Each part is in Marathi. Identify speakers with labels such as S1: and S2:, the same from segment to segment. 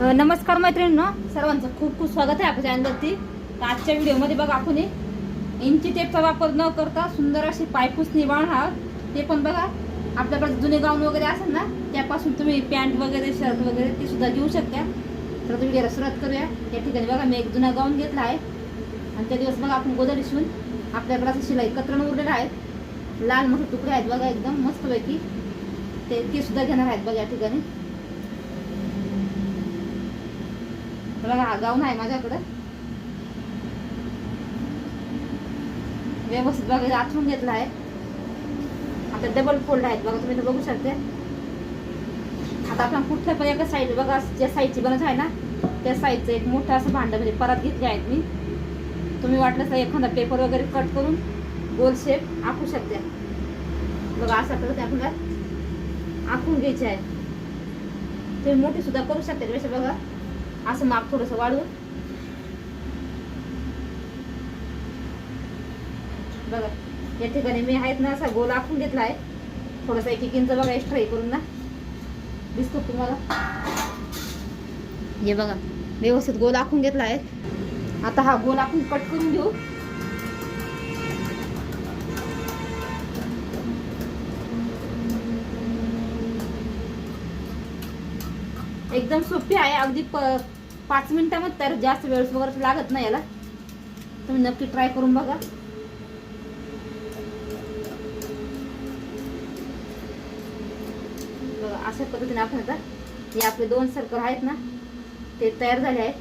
S1: नमस्कार मैत्रिणींनो. सर्वांचं खूप खूप स्वागत आहे आपल्या चॅनलवरती तर आजच्या व्हिडिओमध्ये बघा आपण इंची टेपचा वापर न करता सुंदर अशी पायपुसणी हा ते पण बघा. आपल्याकडे जुने गाऊन वगैरे असेल ना त्यापासून तुम्ही पॅन्ट वगैरे शर्ट वगैरे ते सुद्धा घेऊ शकता. तर व्हिडिओला सुरुवात करूया. या ठिकाणी बघा मी एक जुना गाऊन घेतला आहे. आणि त्या दिवस बघा आपण गोदर शिवून आपल्याकडे असं शिलाई कतरण उरलेलं आहे. लाल मोठे तुकडे आहेत बघा एकदम मस्तपैकी. ते ते सुद्धा घेणार आहेत बघा या ठिकाणी. बघा हा गाऊन आहे माझ्याकडं. व्यवस्थित बघा आथरून घेतला आहे. आता डबल फोल्ड आहेत बघा तुम्ही बघू शकते. आता आपण कुठल्या पण एका साईड बघा ज्या साईडची बनत आहे ना त्या साईडचं एक मोठं असं भांडं म्हणजे परत घेतले आहेत मी. तुम्ही वाटलं तर एखादा पेपर वगैरे कट करून गोल शेप आखू शकते. बघा असं करत आपल्याला आखून घ्यायचे आहे. तुम्ही मोठी सुद्धा करू शकते बघा. असं माप थोडंसं वाढवून. बघा या ठिकाणी मी आहेत ना असा गोल आखून घेतला आहे थोडासा एक एक इंच बघा एक्स्ट्रा हे करून ना. दिसतो तुम्हाला? हे बघा व्यवस्थित गोल आखून घेतला आहे आता हा गोल आखून कट करून घेऊ. एकदम सोपी आहे. अगदी प पाच मिनिटामध्ये तर जास्त वेळ वगैरे लागत नाही याला. तुम्ही नक्की ट्राय करून बघा. बघा अशा पद्धतीने आपण आता हे आपले दोन सर्कल आहेत ना ते तयार झाले आहेत.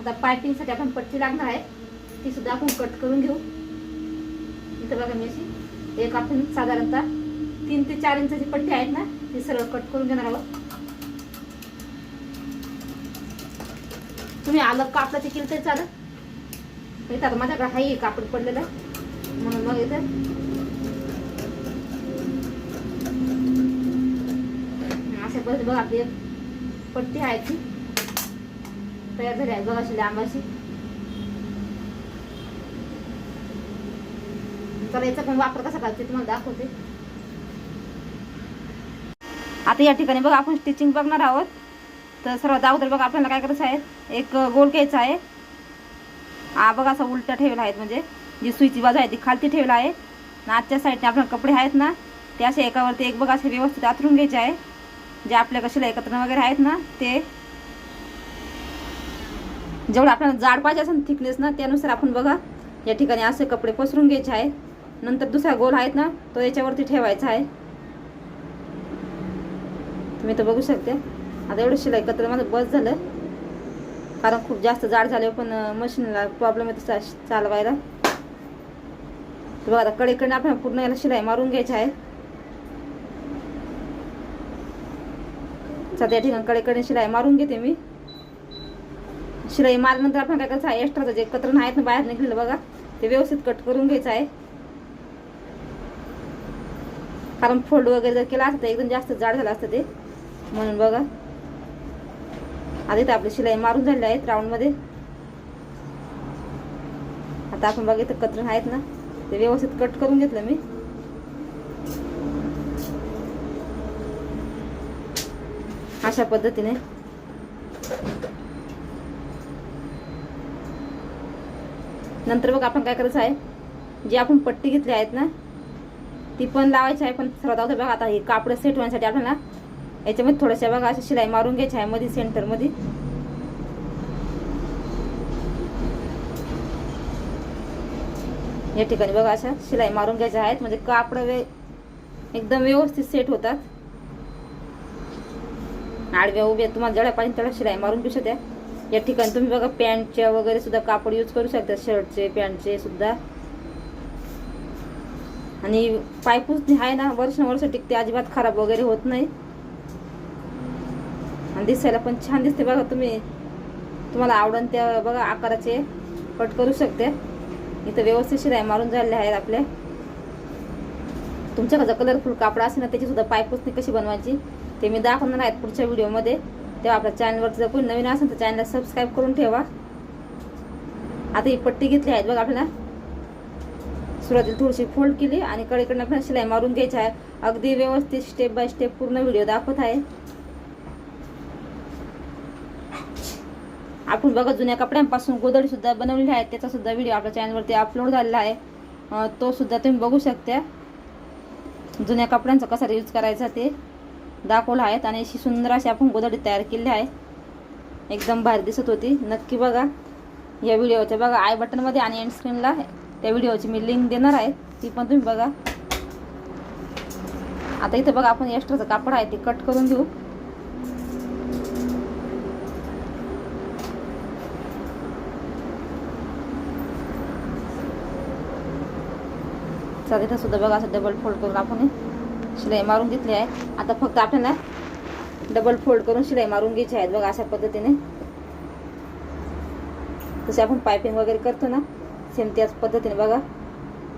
S1: आता पायपिंगसाठी आपण पट्टी लागणार आहे. ती सुद्धा आपण कट करून घेऊ. इथं बघा मी अशी एक आपण साधारणतः तीन ते चार इंचाची पट्टी आहेत ना ती सरळ कट करून घेणार आहोत. तुम्ही आलं कापलं ते केलं तरी चालत इथं तर माझ्याकडे हाही कापड पडलेलं. म्हणून मग इथं अशा पद्धती बघा आपली एक पट्टी आहे ती. तयार झाली आहे बघा अशी लांब याचा पण वापर कसा करते ते तुम्हाला दाखवते. आता या ठिकाणी बघा आपण स्टिचिंग बघणार आहोत. तर सर्वात अगोदर बघा आपल्याला काय करायचं आहे? एक गोल घ्यायचा आहे. हा बघा असं उलटा ठेवला आहे म्हणजे. जी सुईची बाजू आहे ती खालती ठेवला आहे. ना आजच्या साईडने आपल्या कपडे आहेत ना ते असे एकावरती एक बघा असे व्यवस्थित आतरून घ्यायचे आहे. जे आपल्या कशाला एकत्र वगैरे आहेत ना ते. जेवढं आपल्याला जाड पाहिजे असेल थिकनेस ना त्यानुसार आपण बघा या ठिकाणी असे कपडे पसरून घ्यायचे आहे. नंतर दुसरा गोल आहेत ना तो याच्यावरती ठेवायचा आहे. तुम्ही तर बघू शकते. आता एवढं शिलाई कत्र माझं बस झालं. कारण खूप जास्त जाड झाले पण मशीनला प्रॉब्लेम येतो चा चालवायला. बघा आता कडेकडे आपण पूर्ण याला शिलाई मारून घ्यायची आहे. सध्या ठिकाणी कडेकडे शिलाई मारून घेते मी. शिलाई मारल्यानंतर आपण काय करायचं आहे एक्स्ट्राचं जे कतरण आहेत ना बाहेर निघलेलं बघा ते व्यवस्थित कट करून घ्यायचं आहे. कारण फोल्ड वगैरे जर केला असतं तर एकदम जास्त जाड झालं असतं ते. म्हणून बघा. आधी तर आपली शिलाई मारून झालेली आहेत राऊंडमध्ये आता आपण बघा इथं कतरण आहेत ना ते व्यवस्थित कट करून घेतलं मी. अशा पद्धतीने. नंतर बघ आपण काय करायचं आहे जी आपण पट्टी घेतली आहेत ना ती पण लावायची आहे पण सर्वात अगोदर बघा आता हे कापड सेट होण्यासाठी आपल्याला याच्यामध्ये थोड्याशा बघा अशी शिलाई मारून घ्यायची आहे मध्ये सेंटरमध्ये. या ठिकाणी बघा अशा शिलाई मारून घ्यायच्या आहेत. म्हणजे कापड वे एकदम व्यवस्थित सेट होतात. आडव्या उभ्या तुम्हाला जळ्या पाहिजे त्याला शिलाई मारून घेऊ शकत्या या ठिकाणी तुम्ही बघा पॅन्टच्या वगैरे सुद्धा कापड यूज करू शकता. शर्टचे पॅन्टचे सुद्धा. आणि पायपूस आहे ना वर्ष वर्ष टिकते अजिबात खराब वगैरे होत नाही. आणि दिसायला पण छान दिसते बघा तुम्ही. तुम्हाला आवडन त्या बघा आकाराचे. कट करू शकते. इथं व्यवस्थित शिलाई मारून झालेले आहेत आपल्या तुमच्याकडे कलरफुल कापडा असेल ना त्याची सुद्धा पायपुसणी कशी बनवायची ते मी दाखवणार आहेत पुढच्या व्हिडिओमध्ये. तेव्हा आपल्या चॅनलवर जर कोणी नवीन असेल तर चॅनलला सबस्क्राईब करून ठेवा. आता ही पट्टी घेतली आहेत बघा आपल्याला. सुरुवातीला थोडीशी फोल्ड केली आणि कडेकडनं आपल्याला शिलाई मारून घ्यायची आहे. अगदी व्यवस्थित स्टेप बाय स्टेप पूर्ण व्हिडिओ दाखवत आहे. आपण बघा जुन्या कपड्यांपासून गोदडी सुद्धा बनवलेली आहे. त्याचा सुद्धा व्हिडिओ आपल्या चॅनलवरती अपलोड झालेला आहे. तो सुद्धा तुम्ही बघू शकता. जुन्या कपड्यांचा कसा यूज करायचा ते दाखवलं आहेत आणि अशी सुंदर अशी आपण गोदडी तयार केली आहे. एकदम भारी दिसत होती. नक्की बघा. या व्हिडिओच्या बघा आय बटनमध्ये आणि एंड स्क्रीनला त्या व्हिडिओची मी लिंक देणार आहे. ती पण तुम्ही बघा. आता इथं बघा आपण एक्स्ट्राचं कापड आहे ते कट करून घेऊ चला तिथं सुद्धा बघा असं डबल फोल्ड करून आपण शिलाई मारून घेतली आहे. आता फक्त आपल्याला डबल फोल्ड करून शिलाई मारून घ्यायची आहेत बघा अशा पद्धतीने. तसे आपण पायपिंग वगैरे करतो ना सेम त्याच पद्धतीने बघा.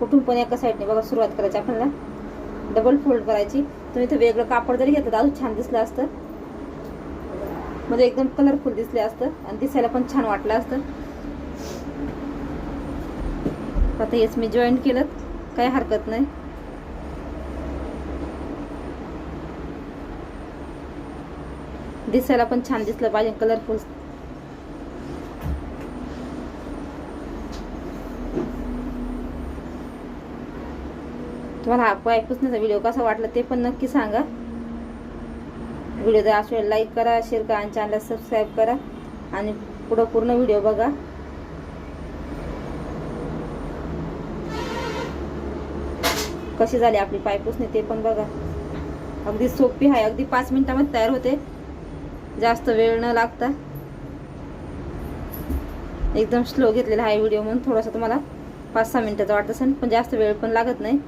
S1: कुठून पण एका साईडने बघा सुरुवात करायची आपल्याला. डबल फोल्ड करायची. तुम्ही इथं वेगळं कापड जरी घेतलं तर अजून छान दिसलं असतं. म्हणजे एकदम कलरफुल दिसले असतं आणि दिसायला पण छान वाटलं असतं. आता हेच मी जॉईन केलं. काही हरकत नाही. दिसायला पण छान दिसलं पाहिजे कलरफुल तुम्हाला हा पाय पुसण्याचा व्हिडिओ कसा वाटला ते पण नक्की सांगा. व्हिडिओ जर असेल लाईक करा शेअर करा आणि चॅनलला सबस्क्राईब करा. आणि पुढं पूर्ण व्हिडिओ बघा. कशी झाली आपली पायपुसणी ते पण बघा. अगदी सोपी आहे. अगदी पाच मिनिटामध्ये तयार होते. जास्त वेळ न लागता. एकदम स्लो घेतलेला आहे व्हिडिओ म्हणून. थोडासा तुम्हाला पाच सहा मिनिटाचा वाटत असेल पण जास्त वेळ पण लागत नाही.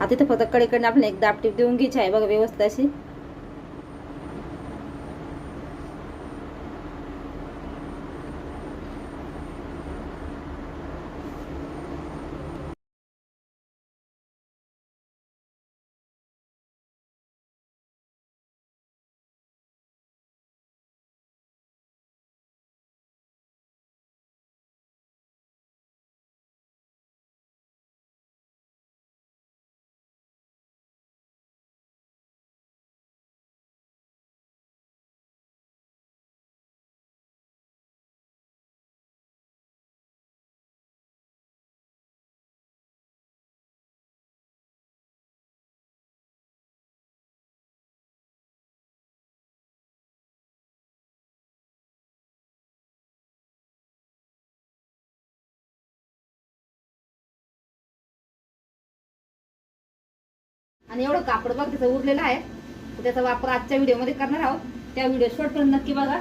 S1: आता इथं फक्त कडेकडे आपल्याला एक दापटीप देऊन घ्यायची आहे. बघा व्यवस्थित अशी. आणि एवढं कापड बघ तिथं उरलेलं आहे. त्याचा वापर आजच्या व्हिडिओमध्ये करणार आहोत. त्या व्हिडिओ शॉर्ट करून नक्की बघा.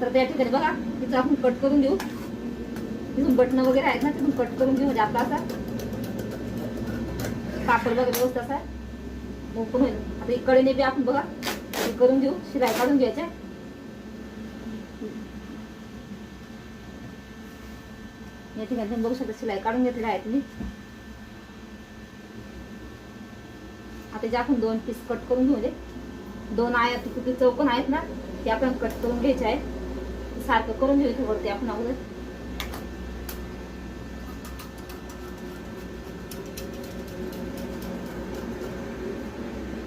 S1: तर त्या ठिकाणी बघा तिथं आपण कट करून देऊ. तिथून बटणं वगैरे आहेत ना तिथून कट करून घेऊ म्हणजे आपला असा कापड वगैरे व्यवस्थित असा ओपन होईल. आता इकडेने बी आपण बघा करून घेऊ शिलाई काढून घ्यायच्या. या ठिकाणी बघू शकता शिलाई काढून घेतलेल्या आहेत मी. आता जे आपण दोन पीस कट करून घेऊ दे दोन आयात किती चौकोन आहेत ना ते आपण कट करून घ्यायचे आहे सारखं करून घेऊ इथे वरती आपण अगोदर.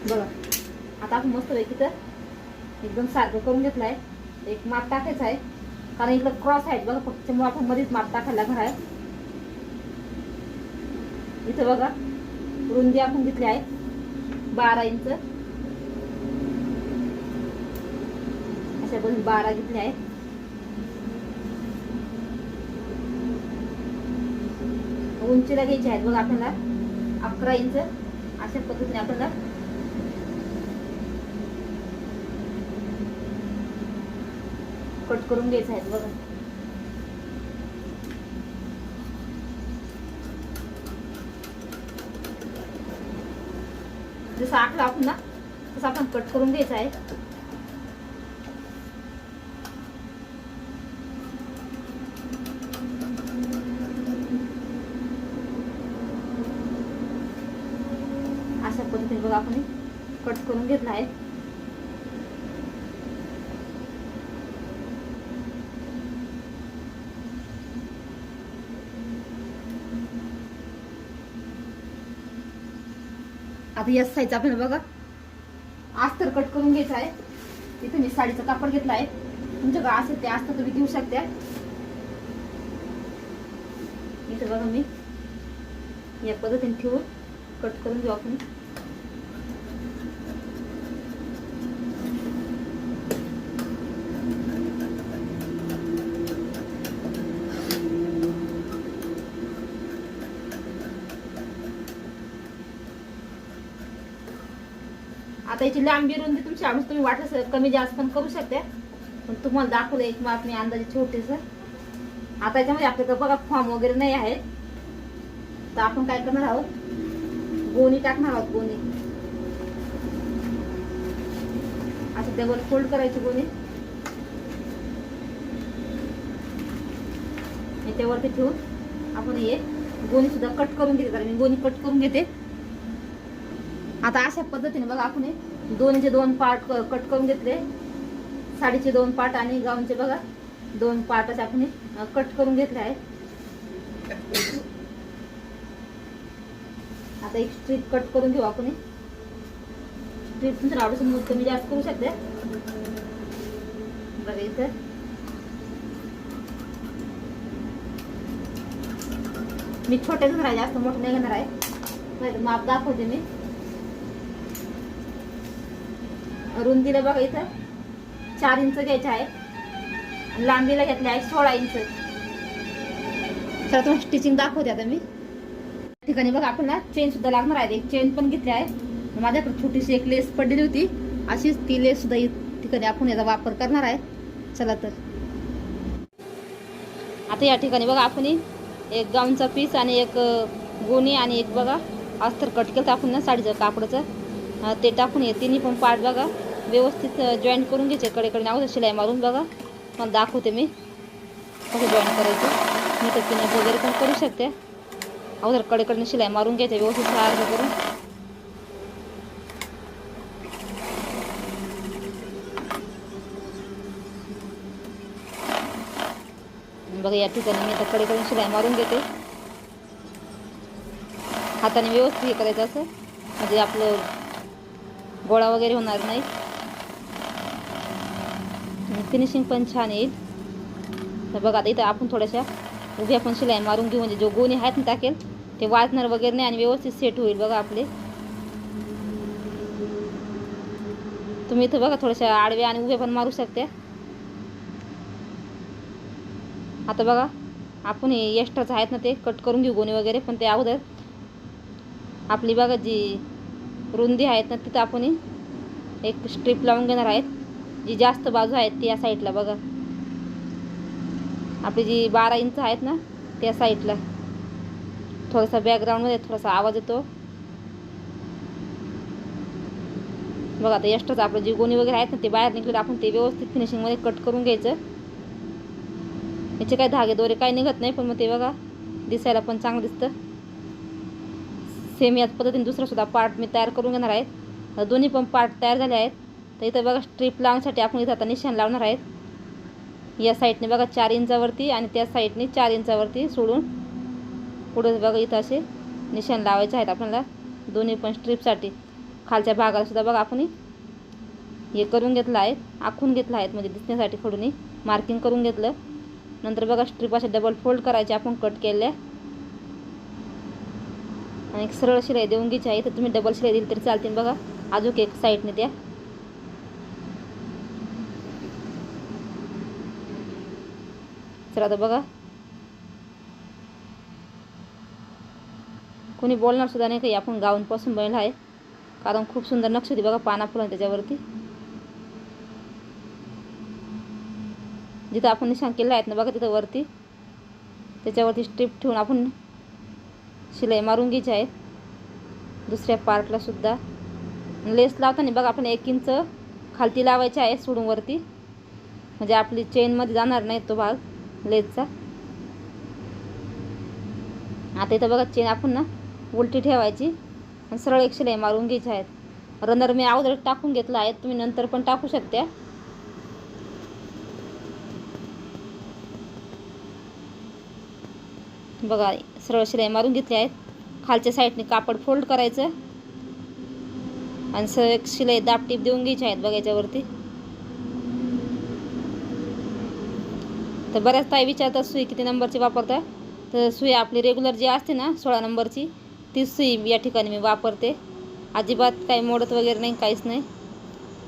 S1: बघा आता आपण मस्त पैकी तर एकदम सारखं करून घेतलं आहे. एक माप टाकायचं आहे. कारण इकडं क्रॉस आहेत बघा फक्त त्यामुळे आपण मध्येच माप टाकायला घर आहे. इथं बघा रुंदी आपण घेतली आहे. बारा इंच. अशा बघून बारा घेतले आहेत. उंचीला घ्यायचे आहेत बघा आपल्याला. अकरा इंच. अशा पद्धतीने आपल्याला कट करून घ्यायचं आहे बघा. जसं आखलं आपण ना तसं आपण कट करून घ्यायचं आहे. अशा पद्धतीने बघा आपण कट करून घेतला आहे. आता या साईज आपल्याला बघा. अस्तर कट करून घ्यायचं आहे. इथे मी साडीचं कापड घेतलं आहे. तुमच्याकडे असेल ते आस्तर तुम्ही घेऊ शकता. इथं बघा मी. या पद्धतीने ठेवून कट करून घेऊ आपण. याची लांबी रुंदी तुमची आवडीस तुम्ही वाटलं कमी जास्त पण करू शकता. पण तुम्हाला दाखवलं एक माप मी अंदाजे छोटेस आता याच्यामध्ये आपल्याकडे बघा फॉर्म वगैरे नाही आहे तर आपण काय करणार आहोत? गोणी टाकणार आहोत गोणी. असं त्यावर फोल्ड करायची गोणी. त्यावरती ठेवून आपण हे गोणी सुद्धा कट करून घेते कारण मी गोणी कट करून घेते. आता अशा पद्धतीने बघा आपण हे दोनचे दोन पार्ट कट करून घेतले. साडीचे दोन पार्ट आणि गाऊनचे बघा. दोन पार्ट असे आपण कट करून घेतले आहे आता एक स्ट्रीप कट करून घेऊ आपण स्ट्रीप तुमच्या आवडीचं कमी जास्त करू शकते. बघा इथं. मी छोटे घेणार आहे जास्त मोठं नाही घेणार आहे. माप दाखवते मी. रुंदीला बघा इथं. चार इंच घ्यायचं आहे. लांबीला घेतले आहे सोळा इंच. चला तुम्हाला स्टिचिंग दाखवते आता मी. या ठिकाणी बघा आपल्याला चेन सुद्धा लागणार आहे. चेन पण घेतली आहे. माझ्याकडे छोटीशी एक लेस पडलेली होती. अशीच ती लेस सुद्धा ठिकाणी आपण याचा वापर करणार आहे. चला तर. आता या ठिकाणी बघा आपण एक गाऊनचा पीस आणि एक गोणी आणि एक बघा अस्तर कट केलं आपण ना साडीचं कापडाचं. ते टाकून ये. तिन्ही पण पार्ट बघा. व्यवस्थित जॉईन करून घ्यायचे. कडेकडे अगोदर शिलाई मारून बघा. पण दाखवते मी. कसं जॉईन करायचं. मी तर तिने वगैरे पण करू शकते. अगोदर कडेकडनं शिलाई मारून घ्यायचे. व्यवस्थित अर्ज करून. बघा या ठिकाणी मी तर कडेकडून शिलाई मारून घेते. हाताने व्यवस्थित हे करायचं असं. म्हणजे आपलं गोळा वगैरे होणार नाही. फिनिशिंग पण छान येईल. तर बघा आता इथं आपण थोड्याशा उभ्या पण शिलाई मारून घेऊ म्हणजे जो गोणी आहेत ना टाकेल ते वाजणार वगैरे नाही आणि व्यवस्थित सेट होईल बघा आपले. तुम्ही इथं बघा थोड्याशा आडव्या आणि उभ्या पण मारू शकते. आता बघा आपण हे एक्स्ट्राचं आहेत ना ते कट करून घेऊ गोणी वगैरे पण ते अगोदर आपली बघा जी रुंदी आहेत ना तिथं आपण एक स्ट्रीप लावून घेणार आहेत. जी जास्त बाजू आहेत ती या साईडला बघा. आपली जी बारा इंच आहेत ना त्या साईडला थोडासा बॅकग्राऊंडमध्ये थोडासा आवाज येतो. बघा आता एक्स्ट्राच आपलं जी गोणी वगैरे आहेत ना ते बाहेर निघले आपण ते व्यवस्थित फिनिशिंगमध्ये कट करून घ्यायचं. याचे काय धागे दोरे काही निघत नाही पण मग ते बघा दिसायला पण चांगलं दिसतं. सेम याच पद्धतीने दुसरासुद्धा पार्ट मी तयार करून घेणार आहेत. दोन्ही पण पार्ट तयार झाले आहेत. तर इथं बघा स्ट्रीप लावण्यासाठी आपण इथं आता निशाण लावणार आहेत. या साईडने बघा चार इंचावरती आणि त्या साईडने चार इंचावरती सोडून पुढे बघा इथं असे निशाण लावायचे आहेत आपल्याला. दोन्ही पण स्ट्रीपसाठी खालच्या भागालासुद्धा बघा आपण हे करून घेतलं आहे. आखून घेतलं आहेत म्हणजे दिसण्यासाठी खडूनही मार्किंग करून घेतलं. नंतर बघा स्ट्रीप असे डबल फोल्ड करायचे आपण कट केल्या. आणि एक सरळ शिलाई देऊन घ्यायची आहे. तर तुम्ही डबल शिलाई दिली तरी चालतील बघा. अजून एक साईडने द्या. चला आता बघा. कोणी बोलणार सुद्धा नाही काही आपण गाऊनपासून बनला आहे. कारण खूप सुंदर नक्ष होती बघा पाना फुलं त्याच्यावरती. जिथं आपण निशाण केलं आहेत ना बघा तिथं वरती. त्याच्यावरती स्ट्रीप ठेवून आपण शिलाई मारून घ्यायची आहे दुसऱ्या पार्टला सुद्धा. लेस लावताना बघा आपण एक इंच खालती लावायची आहे सोडून वरती. म्हणजे आपली चेनमध्ये जाणार नाही तो भाग लेसचा. आता इथं बघा चेन आपण ना उलटी ठेवायची. आणि सरळ एक शिलाई मारून घ्यायची आहेत. रनर मी अगोदर टाकून घेतला आहे तुम्ही नंतर पण टाकू शकता. बघा सरळ शिलाई मारून घेतली आहेत. खालच्या साईडने कापड फोल्ड करायचं. आणि सरळ एक शिलाई दाब टीप देऊन घ्यायची आहेत बघा याच्यावरती. तर बऱ्याच ताई विचारतात सुई किती नंबरची वापरता? तर सुई आपली रेग्युलर जी असते ना सोळा नंबरची ती सुई या ठिकाणी मी वापरते. अजिबात काही मोडत वगैरे नाही काहीच नाही.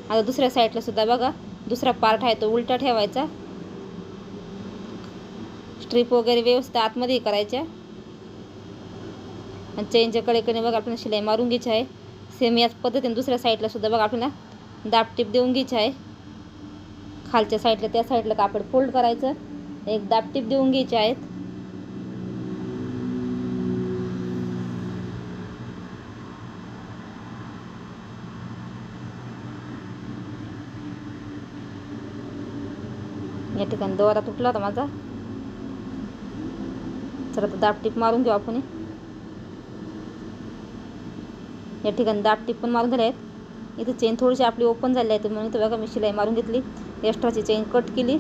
S1: आता दुसऱ्या साईडला सुद्धा बघा दुसरा पार्ट आहे तो उलटा ठेवायचा. स्ट्रीप वगैरे व्यवस्थित आतमध्ये करायच्या. आणि चेनच्या कडेकडे बघा आपल्याला शिलाई मारून घ्यायची आहे. सेम याच पद्धतीने दुसऱ्या साईडला सुद्धा बघा आपल्याला दाबटीप देऊन घ्यायची आहे. खालच्या साईडला त्या साईडला कापड फोल्ड करायचं. एक दाबटीप देऊन घ्यायचे आहेत. या ठिकाणी दोरा तुटला होता माझा. चला आता दाबटीप मारून घेऊ आपण. या ठिकाणी दाट पण मारून झाले आहेत इथं चेन थोडीशी आपली ओपन झाली आहे म्हणून इथं बघा मी शिलाई मारून घेतली. एक्स्ट्राची चेन कट केली.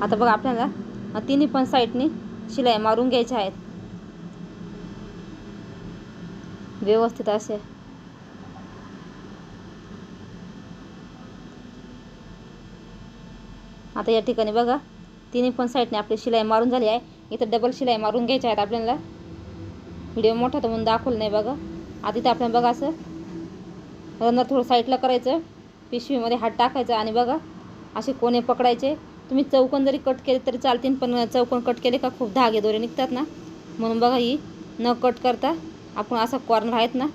S1: आता बघा आपल्याला तिन्ही पण साईडनी शिलाई मारून घ्यायच्या आहेत. व्यवस्थित असे. आता या ठिकाणी बघा तिन्ही पण साईडने आपली शिलाई मारून झाली आहे. इथं डबल शिलाई मारून घ्यायच्या आहेत आपल्याला. व्हिडिओ मोठा तर म्हणून दाखवलं नाही बघा. आधी तर आपल्याला बघा असं रनर थोडं साईडला करायचं पिशवीमध्ये हात टाकायचा आणि बघा असे कोणे पकडायचे. तुम्ही चौकन जरी कट केले तरी चालतील पण चौकोन कट केले का खूप धागे दोरे निघतात ना. म्हणून बघा ही न कट करता आपण असा कॉर्नर आहेत ना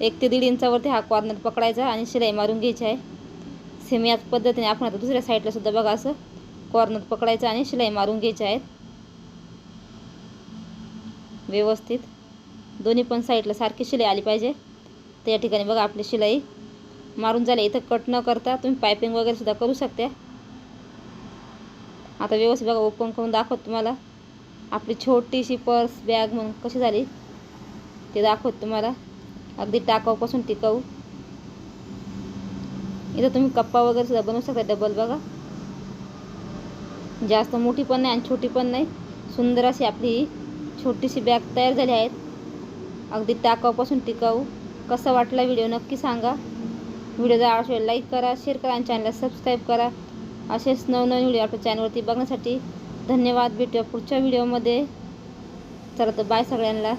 S1: एक ते दीड इंचावरती हा कॉर्नर पकडायचा आणि शिलाई मारून घ्यायची आहे. सेम याच पद्धतीने आपण आता दुसऱ्या साईडला सुद्धा बघा असं कॉर्नर पकडायचं आणि शिलाई मारून घ्यायची आहेत व्यवस्थित. दोन्ही पण साईडला सारखी शिलाई आली पाहिजे. तर या ठिकाणी बघा आपली शिलाई मारून झाली. इथं कट न करता तुम्ही पायपिंग वगैरे सुद्धा करू शकता. आता व्यवस्थित बघा ओपन करून दाखवत तुम्हाला. आपली छोटीशी पर्स बॅग म्हणून कशी झाली ते दाखवत तुम्हाला. अगदी टाकाऊपासून टिकाऊ. इथं तुम्ही कप्पा वगैरे सुद्धा बनवू शकता डबल बघा. जास्त मोठी पण नाही आणि छोटी पण नाही. सुंदर अशी आपली छोटीशी बॅग तयार झाली आहेत. अगदी टाकाऊपासून टिकाऊ. कसा वाटला व्हिडिओ नक्की सांगा. व्हिडिओ जर आवडला लाईक करा शेअर करा आणि चॅनलला सबस्क्राईब करा. असेच नवनवीन व्हिडिओ आपल्या चॅनलवरती बघण्यासाठी धन्यवाद. भेटूया पुढच्या व्हिडिओमध्ये. चला तर बाय सगळ्यांना.